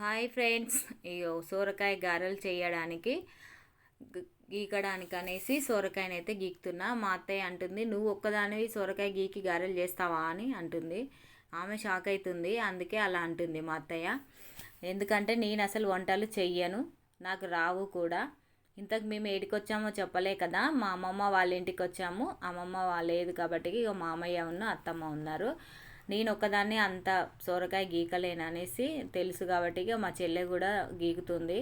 Hi friends ఇగో సోరకాయ గారెలు చేయడానికి గీకడానికి అనేసి సోరకాయని అయితే గీకుతున్నా. మా అత్తయ్య అంటుంది నువ్వు ఒక్కదానివి సోరకాయ గీకి గారెలు చేస్తావా? అని అంటుంది. ఆమె షాక్ అవుతుంది అందుకే అలా అంటుంది మా అత్తయ్య. ఎందుకంటే నేను అసలు వంటలు చెయ్యను నాకు రావు కూడా. ఇంతకు మేము ఏడికి వచ్చామో చెప్పలే కదా. మా అమ్మమ్మ వాళ్ళ ఇంటికి వచ్చాము. అమ్మమ్మ లేదు కాబట్టి ఇక మామయ్య ఉన్న అత్తమ్మ ఉన్నారు. నేను ఒక్కదాన్ని అంత సొరకాయ గీకలేను అనేసి తెలుసు కాబట్టి ఇక మా చెల్లె కూడా గీకుతుంది.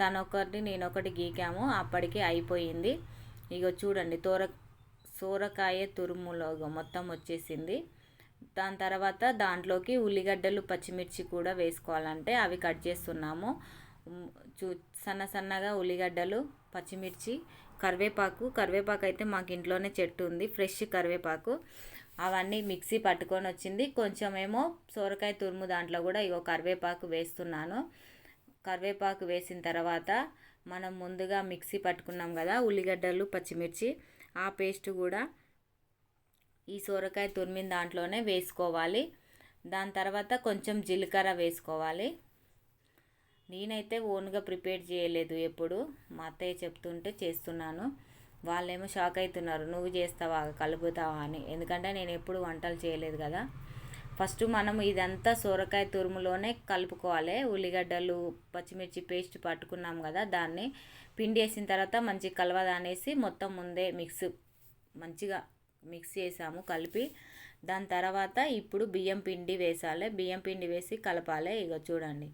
తను ఒకటి నేను ఒకటి గీకాము. అప్పటికి అయిపోయింది. ఇగో చూడండి తోర సోరకాయ తురుములో మొత్తం వచ్చేసింది. దాని తర్వాత దాంట్లోకి ఉల్లిగడ్డలు పచ్చిమిర్చి కూడా వేసుకోవాలంటే అవి కట్ చేస్తున్నాము. చూ సన్న సన్నగా ఉల్లిగడ్డలు పచ్చిమిర్చి కరివేపాకు. కరివేపాకు అయితే మాకు ఇంట్లోనే చెట్టు ఉంది ఫ్రెష్ కరివేపాకు. అవన్నీ మిక్సీ పట్టుకొని వచ్చింది. కొంచెం ఏమో సోరకాయ తురుము దాంట్లో కూడా ఇగో కరివేపాకు వేస్తున్నాను. కరివేపాకు వేసిన తర్వాత మనం ముందుగా మిక్సీ పట్టుకున్నాం కదా ఉల్లిగడ్డలు పచ్చిమిర్చి. ఆ పేస్ట్ కూడా ఈ సోరకాయ తురిమిన దాంట్లోనే వేసుకోవాలి. దాని తర్వాత కొంచెం జీలకర్ర వేసుకోవాలి. నేనైతే ఓన్గా ప్రిపేర్ చేయలేదు ఎప్పుడు. మా అత్తయ్య చెప్తుంటే చేస్తున్నాను. వాళ్ళేమో షాక్ అవుతున్నారు నువ్వు చేస్తావా? కలుపుతావా? అని. ఎందుకంటే నేను ఎప్పుడు వంటలు చేయలేదు కదా. ఫస్ట్ మనం ఇదంతా సొరకాయ తురుములోనే కలుపుకోవాలి. ఉల్లిగడ్డలు పచ్చిమిర్చి పేస్ట్ పట్టుకున్నాం కదా దాన్ని. పిండి వేసిన తర్వాత మంచి కలవదనేసి మొత్తం ముందే మిక్స్ మంచిగా మిక్స్ చేసాము కలిపి. దాని తర్వాత ఇప్పుడు బియ్యం పిండి వేసాలి. బియ్యం పిండి వేసి కలపాలి. ఇక చూడండి.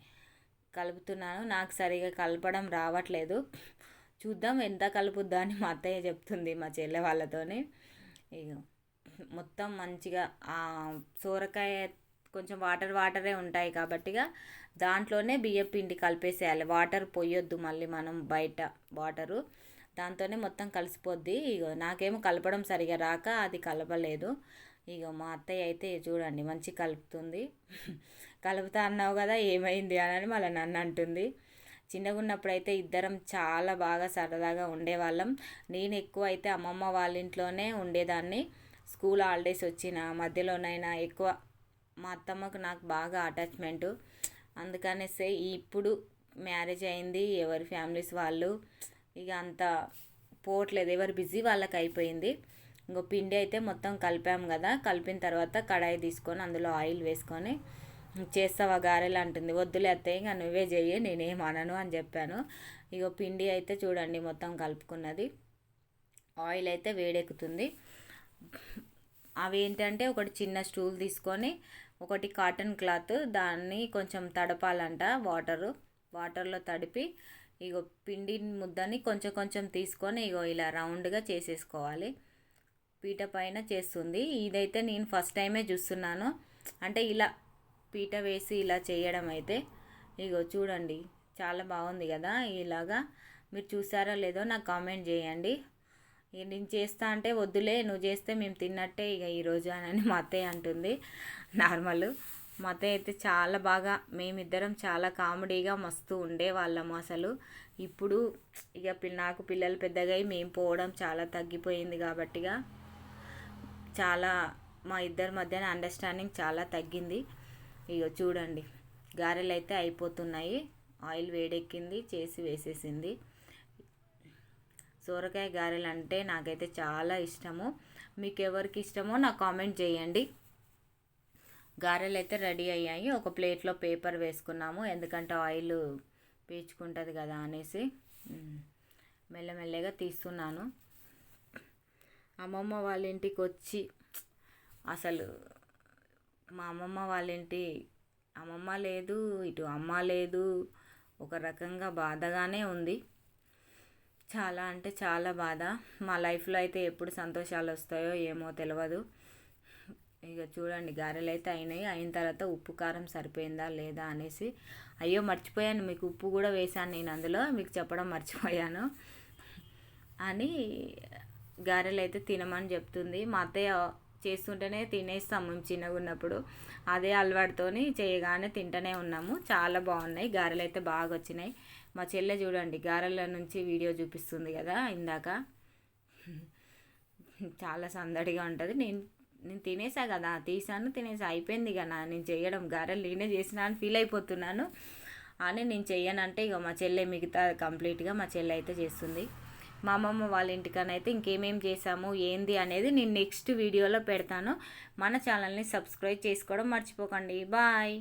కలుపుతున్నాను. నాకు సరిగా కలపడం రావట్లేదు. చూద్దాం ఎంత కలుపుద్దా అని మా అత్తయ్య చెప్తుంది మా చెల్లె వాళ్ళతోని. ఇక మొత్తం మంచిగా సోరకాయ కొంచెం వాటర్ వాటరే ఉంటాయి కాబట్టిగా దాంట్లోనే బియ్యం పిండి కలిపేసేయాలి. వాటర్ పోయొద్దు మళ్ళీ మనం బయట వాటరు. దాంతోనే మొత్తం కలిసిపోద్ది. ఇక నాకేమో కలపడం సరిగా రాక అది కలపలేదు. ఇక మా అత్తయ్య అయితే చూడండి మంచి కలుపుతుంది. కలుపుతా అన్నావు కదా ఏమైంది అని మళ్ళీ నన్ను అంటుంది. చిన్నగా ఉన్నప్పుడైతే ఇద్దరం చాలా బాగా సరదాగా ఉండేవాళ్ళం. నేను ఎక్కువ అయితే అమ్మమ్మ వాళ్ళ ఇంట్లోనే ఉండేదాన్ని. స్కూల్ హాలిడేస్ వచ్చిన మధ్యలోనైనా ఎక్కువ మా అత్తమ్మకు నాకు బాగా అటాచ్మెంటు. అందుకనేసే ఇప్పుడు మ్యారేజ్ అయింది ఎవరి ఫ్యామిలీస్ వాళ్ళు ఇక అంత పోవట్లేదు ఎవరు బిజీ వాళ్ళకి అయిపోయింది. ఇంకో పిండి అయితే మొత్తం కలిపాము కదా కలిపిన తర్వాత కడాయి తీసుకొని అందులో ఆయిల్ వేసుకొని చేస్తావా గారెలు అంటుంది. వద్దులే అత్తయ్య ఇంకా నువ్వే చెయ్యి నేనేం అనను అని చెప్పాను. ఇగో పిండి అయితే చూడండి మొత్తం కలుపుకున్నది. ఆయిల్ అయితే వేడెక్కుతుంది. అవి ఏంటంటే ఒకటి చిన్న స్టూల్ తీసుకొని ఒకటి కాటన్ క్లాత్ దాన్ని కొంచెం తడపాలంట వాటరు. వాటర్లో తడిపి ఇగో పిండి ముద్దని కొంచెం కొంచెం తీసుకొని ఇగో ఇలా రౌండ్గా చేసేసుకోవాలి. పీట పైన చేస్తుంది. ఇదైతే నేను ఫస్ట్ టైమే చూస్తున్నాను. అంటే ఇలా పీట వేసి ఇలా చేయడం అయితే ఇగో చూడండి చాలా బాగుంది కదా ఇలాగా. మీరు చూసారో లేదో నాకు కామెంట్ చేయండి. నేను చేస్తా అంటే వద్దులే నువ్వు చేస్తే మేము తిన్నట్టే ఇక ఈరోజు అని మా అత్తయ్య అంటుంది. నార్మల్. మా అత్తయ్య అయితే చాలా బాగా మేమిద్దరం చాలా కామెడీగా మస్తు ఉండేవాళ్ళము అసలు. ఇప్పుడు ఇక నాకు పిల్లలు పెద్దగా అయి మేము పోవడం చాలా తగ్గిపోయింది కాబట్టిగా చాలా మా ఇద్దరి మధ్యన అండర్స్టాండింగ్ చాలా తగ్గింది. ఇక చూడండి. గారెలు అయితే అయిపోతున్నాయి. ఆయిల్ వేడెక్కింది చేసి వేసేసింది. సోరకాయ గారెలు అంటే నాకైతే చాలా ఇష్టము. మీకు ఎవరికి ఇష్టమో నాకు కామెంట్ చేయండి. గారెలు అయితే రెడీ అయ్యాయి. ఒక ప్లేట్లో పేపర్ వేసుకున్నాము. ఎందుకంటే ఆయిల్ పీల్చుకుంటుంది కదా అనేసి. మెల్లమెల్లగా తీస్తున్నాను. అమ్మమ్మ వాళ్ళ ఇంటికి వచ్చి అసలు మా అమ్మమ్మ వాళ్ళ ఇంటి అమ్మమ్మ లేదు ఇటు అమ్మ లేదు ఒక రకంగా బాధగానే ఉంది. చాలా అంటే చాలా బాధ. మా లైఫ్లో అయితే ఎప్పుడు సంతోషాలు వస్తాయో ఏమో తెలియదు ఇక చూడండి గారెలు అయితే అయినాయి. అయిన తర్వాత ఉప్పు కారం సరిపోయిందా లేదా అనేసి అయ్యో మర్చిపోయాను. మీకు ఉప్పు కూడా వేశాను నేను అందులో. మీకు చెప్పడం మర్చిపోయాను. అని గారెలు అయితే తినమని చెప్తుంది. మా అత్తయ్య చేస్తుంటేనే తినేస్తాం మేము చిన్నగా ఉన్నప్పుడు. అదే అలవాటుతోని చేయగానే తింటూనే ఉన్నాము. చాలా బాగున్నాయి. గారెలు అయితే బాగా వచ్చినాయి. మా చెల్లె చూడండి గారెల నుంచి వీడియో చూపిస్తుంది కదా ఇందాక. చాలా సందడిగా ఉంటుంది. నేను నేను తినేసా కదా తీసాను తినేసా. అయిపోయింది కదా నేను చేయడం. గారెలు నేనే చేసినా అని ఫీల్ అయిపోతున్నాను. అని నేను చెయ్యనంటే ఇక మా చెల్లె మిగతా కంప్లీట్గా మా చెల్లె అయితే చేస్తుంది. మా అమ్మమ్మ వాళ్ళ ఇంటికనైతే ఇంకేమేం చేసాము ఏంది అనేది నేను నెక్స్ట్ వీడియోలో పెడతాను. మన ఛానల్ని సబ్స్క్రైబ్ చేసుకోవడం మర్చిపోకండి. బాయ్.